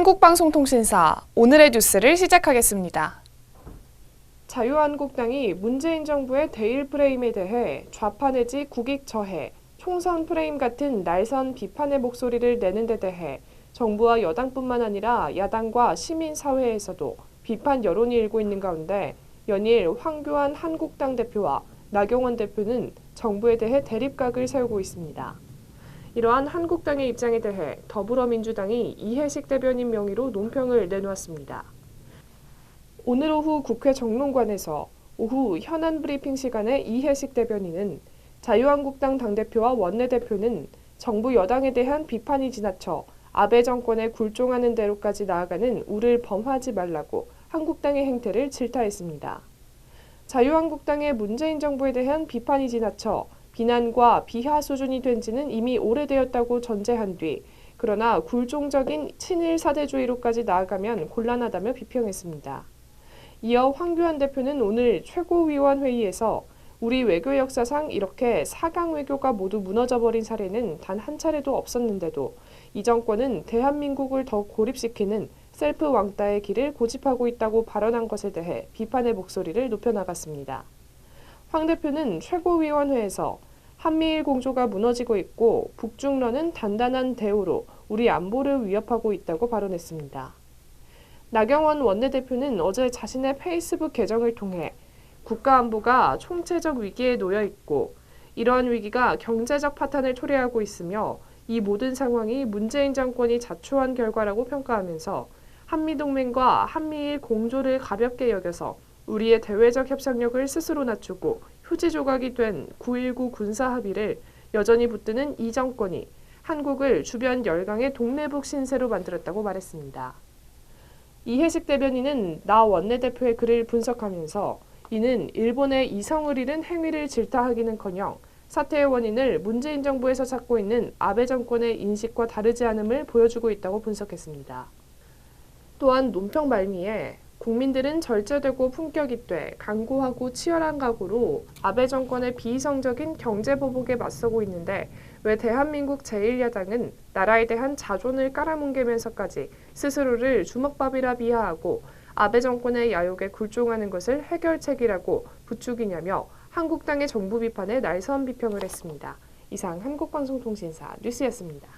한국방송통신사 오늘의 뉴스를 시작하겠습니다. 자유한국당이 문재인 정부의 대일 프레임에 대해 좌파 내지 국익 저해, 총선 프레임 같은 날선 비판의 목소리를 내는 데 대해 정부와 여당뿐만 아니라 야당과 시민사회에서도 비판 여론이 일고 있는 가운데 연일 황교안 한국당 대표와 나경원 대표는 정부에 대해 대립각을 세우고 있습니다. 이러한 한국당의 입장에 대해 더불어민주당이 이해식 대변인 명의로 논평을 내놓았습니다. 오늘 오후 국회 정론관에서 오후 현안 브리핑 시간에 이해식 대변인은 자유한국당 당대표와 원내대표는 정부 여당에 대한 비판이 지나쳐 아베 정권에 굴종하는 대로까지 나아가는 우를 범하지 말라고 한국당의 행태를 질타했습니다. 자유한국당의 문재인 정부에 대한 비판이 지나쳐 비난과 비하 수준이 된 지는 이미 오래되었다고 전제한 뒤 그러나 굴종적인 친일 사대주의로까지 나아가면 곤란하다며 비평했습니다. 이어 황교안 대표는 오늘 최고위원 회의에서 우리 외교 역사상 이렇게 사강 외교가 모두 무너져버린 사례는 단 한 차례도 없었는데도 이 정권은 대한민국을 더 고립시키는 셀프 왕따의 길을 고집하고 있다고 발언한 것에 대해 비판의 목소리를 높여나갔습니다. 황 대표는 최고위원회에서 한미일 공조가 무너지고 있고 북중러는 단단한 대우로 우리 안보를 위협하고 있다고 발언했습니다. 나경원 원내대표는 어제 자신의 페이스북 계정을 통해 국가안보가 총체적 위기에 놓여 있고 이러한 위기가 경제적 파탄을 초래하고 있으며 이 모든 상황이 문재인 정권이 자초한 결과라고 평가하면서 한미동맹과 한미일 공조를 가볍게 여겨서 우리의 대외적 협상력을 스스로 낮추고 휴지 조각이 된 9.19 군사 합의를 여전히 붙드는 이 정권이 한국을 주변 열강의 동네북 신세로 만들었다고 말했습니다. 이해식 대변인은 나 원내대표의 글을 분석하면서 이는 일본의 이성을 잃은 행위를 질타하기는커녕 사태의 원인을 문재인 정부에서 찾고 있는 아베 정권의 인식과 다르지 않음을 보여주고 있다고 분석했습니다. 또한 논평 말미에 국민들은 절제되고 품격 있되 강고하고 치열한 각오로 아베 정권의 비이성적인 경제 보복에 맞서고 있는데 왜 대한민국 제1야당은 나라에 대한 자존을 깔아뭉개면서까지 스스로를 주먹밥이라 비하하고 아베 정권의 야욕에 굴종하는 것을 해결책이라고 부추기냐며 한국당의 정부 비판에 날선 비평을 했습니다. 이상 한국방송통신사 뉴스였습니다.